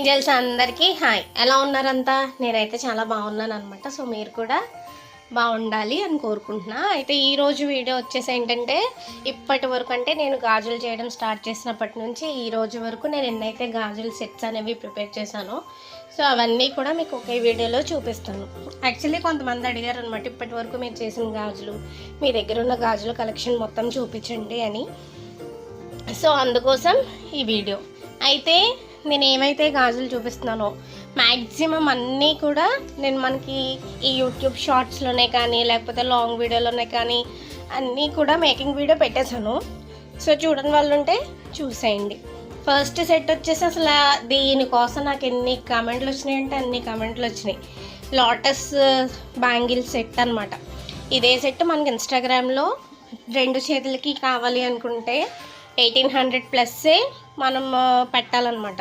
Angels అందరికీ hi. ఎలా ఉన్నారంతా? నేనైతే చాలా బాగున్నాను అనమాట సో మీరు కూడా బాగుండాలి అని కోరుకుంటున్నా. అయితే ఈరోజు వీడియో వచ్చేసి ఏంటంటే ఇప్పటి వరకు అంటే నేను గాజులు చేయడం స్టార్ట్ చేసినప్పటి నుంచి ఈ రోజు వరకు నేను ఎన్నైతే గాజులు సెట్స్ అనేవి ప్రిపేర్ చేశానో సో అవన్నీ కూడా మీకు ఒకే వీడియోలో చూపిస్తాను. యాక్చువల్లీ కొంతమంది అడిగారు అనమాట ఇప్పటి వరకు మీరు చేసిన గాజులు మీ దగ్గర ఉన్న గాజుల కలెక్షన్ మొత్తం చూపించండి అని. సో అందుకోసం ఈ వీడియో. అయితే నేను ఏమైతే గాజులు చూపిస్తున్నానో మ్యాక్సిమం అన్నీ కూడా నేను మనకి ఈ యూట్యూబ్ షార్ట్స్లోనే కానీ లేకపోతే లాంగ్ వీడియోలోనే కానీ అన్నీ కూడా మేకింగ్ వీడియో పెట్టేశాను. సో చూడని వాళ్ళు ఉంటే చూసేయండి. ఫస్ట్ సెట్ వచ్చేసి అసలు దీనికోసం నాకు ఎన్ని కమెంట్లు వచ్చినాయంటే అన్ని కమెంట్లు వచ్చినాయి. లోటస్ బ్యాంగిల్ సెట్ అనమాట ఇదే సెట్ మనకి ఇన్స్టాగ్రామ్లో రెండు చేతులకి కావాలి అనుకుంటే ఎయిటీన్ హండ్రెడ్ ప్లస్సే మనం పెట్టాలన్నమాట.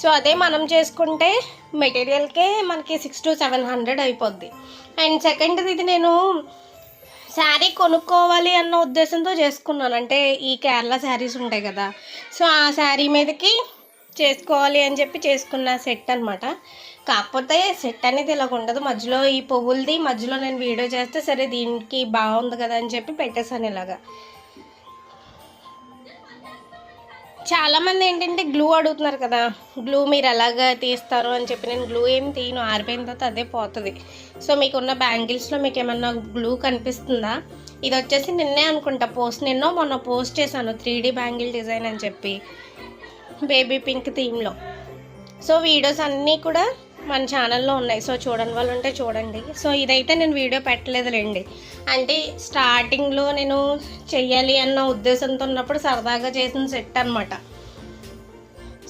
సో అదే మనం చేసుకుంటే మెటీరియల్కే మనకి సిక్స్ టు సెవెన్ హండ్రెడ్ అయిపోద్ది. అండ్ సెకండ్ది ఇది నేను శారీ కొనుక్కోవాలి అన్న ఉద్దేశంతో చేసుకున్నాను. అంటే ఈ కేరళ శారీస్ ఉంటాయి కదా. సో ఆ శారీ మీదకి చేసుకోవాలి అని చెప్పి చేసుకున్న సెట్ అనమాట కాకపోతే సెట్ అనేది ఇలాగ ఉండదు. మధ్యలో ఈ పువ్వులది మధ్యలో నేను వీడియో చేస్తే సరే దీనికి బాగుంది కదా అని చెప్పి పెట్టేశాను ఇలాగా. చాలామంది ఏంటంటే గ్లూ అడుగుతున్నారు కదా. గ్లూ మీరు ఎలాగ తీస్తారు అని చెప్పి నేను గ్లూ ఏం తీయను ఆరిపోయిన తర్వాత అదే పోతుంది. సో మీకున్న బ్యాంగిల్స్లో మీకు ఏమన్నా గ్లూ కనిపిస్తుందా? ఇది వచ్చేసి నిన్నే అనుకుంటా పోస్ట్ నిన్నో మొన్న పోస్ట్ చేశాను త్రీ డీ బ్యాంగిల్ డిజైన్ అని చెప్పి. బేబీ పింక్ థీమ్లో సో వీడియోస్ అన్నీ కూడా మన ఛానల్లో ఉన్నాయి. సో చూడని వాళ్ళు ఉంటే చూడండి. సో ఇదైతే నేను వీడియో పెట్టలేదులేండి. అంటే స్టార్టింగ్లో నేను చెయ్యాలి అన్న ఉద్దేశంతో ఉన్నప్పుడు సరదాగా చేసిన సెట్ అనమాట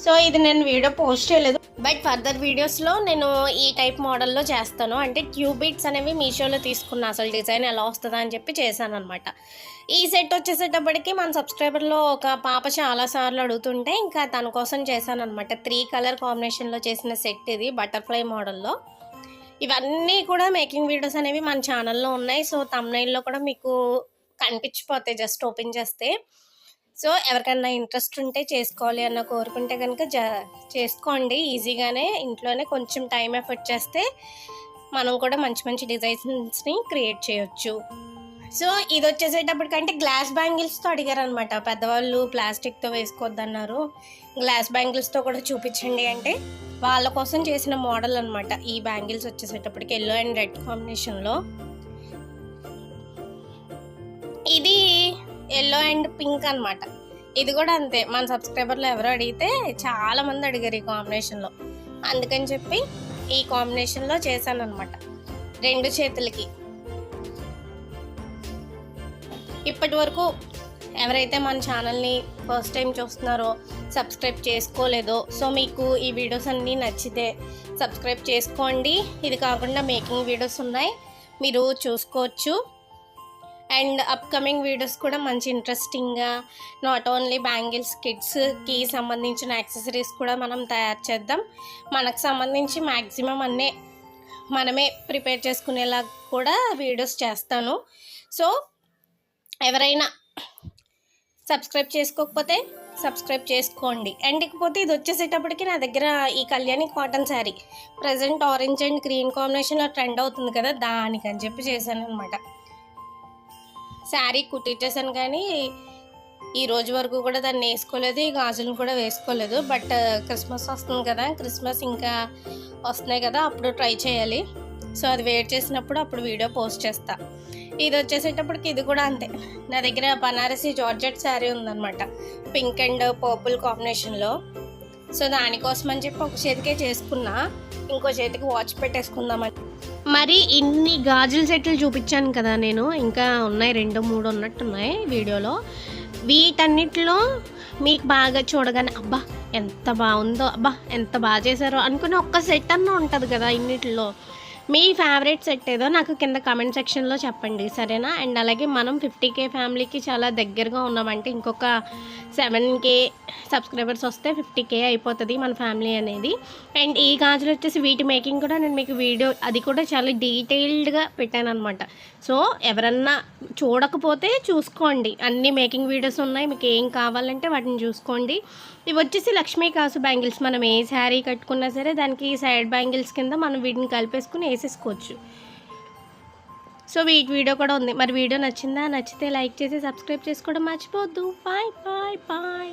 సో ఇది నేను వీడియో పోస్ట్ చేయలేదు. బట్ ఫర్దర్ వీడియోస్లో నేను ఈ టైప్ మోడల్లో చేస్తాను. అంటే ట్యూబిట్స్ అనేవి మీషోలో తీసుకున్నా అసలు డిజైన్ ఎలా వస్తుందా అని చెప్పి చేశాను అనమాట ఈ సెట్ వచ్చేసేటప్పటికి మన సబ్స్క్రైబర్లో ఒక పాప చాలాసార్లు అడుగుతుంటే ఇంకా తన కోసం చేశాను అనమాట త్రీ కలర్ కాంబినేషన్లో చేసిన సెట్ ఇది బటర్ఫ్లై మోడల్లో ఇవన్నీ కూడా మేకింగ్ వీడియోస్ అనేవి మన ఛానల్లో ఉన్నాయి. సో తమ్నైల్లో కూడా మీకు కనిపించిపోతాయి. జస్ట్ ఓపెన్ చేస్తే. సో ఎవరికైనా ఇంట్రెస్ట్ ఉంటే చేసుకోవాలి అన్న కోరుకుంటే కనుక జ చేసుకోండి. ఈజీగానే ఇంట్లోనే కొంచెం టైం ఎఫర్ట్ చేస్తే మనం కూడా మంచి మంచి డిజైన్స్ని క్రియేట్ చేయొచ్చు. సో ఇది వచ్చేసేటప్పటికంటే గ్లాస్ బ్యాంగిల్స్తో అడిగారు అనమాట పెద్దవాళ్ళు ప్లాస్టిక్తో వేసుకోవద్దన్నారు గ్లాస్ బ్యాంగిల్స్తో కూడా చూపించండి అంటే వాళ్ళ కోసం చేసిన మోడల్ అనమాట ఈ బ్యాంగిల్స్ వచ్చేసేటప్పటికి ఎల్లో అండ్ రెడ్ కాంబినేషన్లో. ఇది ఎల్లో అండ్ పింక్ అన్నమాట. ఇది కూడా అంతే. మన సబ్స్క్రైబర్లు ఎవరో అడిగితే చాలా మంది అడిగారు ఈ కాంబినేషన్లో. అందుకని చెప్పి ఈ కాంబినేషన్లో చేశాను అనమాట రెండు చేతులకి. ఇప్పటి వరకు ఎవరైతే మన ఛానల్ని ఫస్ట్ టైం చూస్తున్నారో సబ్స్క్రైబ్ చేసుకోలేదో సో మీకు ఈ వీడియోస్ అన్నీ నచ్చితే సబ్స్క్రైబ్ చేసుకోండి. ఇది కాకుండా మేకింగ్ వీడియోస్ ఉన్నాయి. మీరు చూసుకోవచ్చు. అండ్ అప్కమింగ్ వీడియోస్ కూడా మంచి ఇంట్రెస్టింగ్గా నాట్ ఓన్లీ బ్యాంగిల్స్ కిడ్స్కి సంబంధించిన యాక్సెసరీస్ కూడా మనం తయారు చేద్దాం. మనకు సంబంధించి మ్యాక్సిమం అన్నీ మనమే ప్రిపేర్ చేసుకునేలా కూడా వీడియోస్ చేస్తాను. సో ఎవరైనా సబ్స్క్రైబ్ చేసుకోకపోతే సబ్స్క్రైబ్ చేసుకోండి. అండ్ ఇకపోతే ఇది వచ్చేసేటప్పటికి నా దగ్గర ఈ Kalyani cotton sari present orange and green కాంబినేషన్లో ట్రెండ్ అవుతుంది కదా దానికని చెప్పి చేశాను అనమాట శారీ కుట్టించేసాను కానీ ఈ రోజు వరకు కూడా దాన్ని వేసుకోలేదు ఈ గాజులను కూడా వేసుకోలేదు. బట్ uh, క్రిస్మస్ వస్తుంది కదా క్రిస్మస్ ఇంకా వస్తున్నాయి కదా అప్పుడు ట్రై చేయాలి. సో అది వెయిట్ చేసినప్పుడు అప్పుడు వీడియో పోస్ట్ చేస్తా. ఇది వచ్చేసేటప్పటికి ఇది కూడా అంతే. నా దగ్గర బనారసి జార్జెట్ శారీ ఉందన్నమాట. పింక్ అండ్ పర్పుల్ కాంబినేషన్లో. సో దానికోసం అని చెప్పి ఒక చేతికే చేసుకున్నా ఇంకో చేతికి వాచ్ పెట్టేసుకుందామని. మరి ఇన్ని గాజుల సెట్లు చూపించాను కదా నేను ఇంకా ఉన్నాయి రెండు మూడు ఉన్నట్టున్నాయి వీడియోలో. వీటన్నిటిలో మీకు బాగా చూడగానే అబ్బా ఎంత బాగుందో అబ్బా ఎంత బాగా చేశారో అనుకుని ఒక్క సెట్ అన్న ఉంటుంది కదా ఇన్నిటిలో. మీ ఫేవరెట్ సెట్ ఏదో నాకు కింద కామెంట్ సెక్షన్లో చెప్పండి సరేనా? అండ్ అలాగే మనం ఫిఫ్టీ కే ఫ్యామిలీకి చాలా దగ్గరగా ఉన్నామంటే ఇంకొక సెవెన్ కే సబ్స్క్రైబర్స్ వస్తే ఫిఫ్టీ కే అయిపోతుంది మన ఫ్యామిలీ అనేది. అండ్ ఈ గాజులు వచ్చేసి వీటి మేకింగ్ కూడా నేను మీకు వీడియో అది కూడా చాలా డీటెయిల్డ్గా పెట్టాను అనమాట సో ఎవరన్నా చూడకపోతే చూసుకోండి. అన్ని మేకింగ్ వీడియోస్ ఉన్నాయి మీకు ఏం కావాలంటే వాటిని చూసుకోండి. ఇవి వచ్చేసి లక్ష్మీ కాసు బ్యాంగిల్స్. మనం ఏ శారీ కట్టుకున్నా సరే దానికి సైడ్ బ్యాంగిల్స్ కింద మనం వీటిని కలిపేసుకుని చేసేసుకోవచ్చు. సో వీటి వీడియో కూడా ఉంది. మరి వీడియో నచ్చిందా? నచ్చితే లైక్ చేసి సబ్స్క్రైబ్ చేసుకోవడం మర్చిపోవద్దు. Bye bye bye.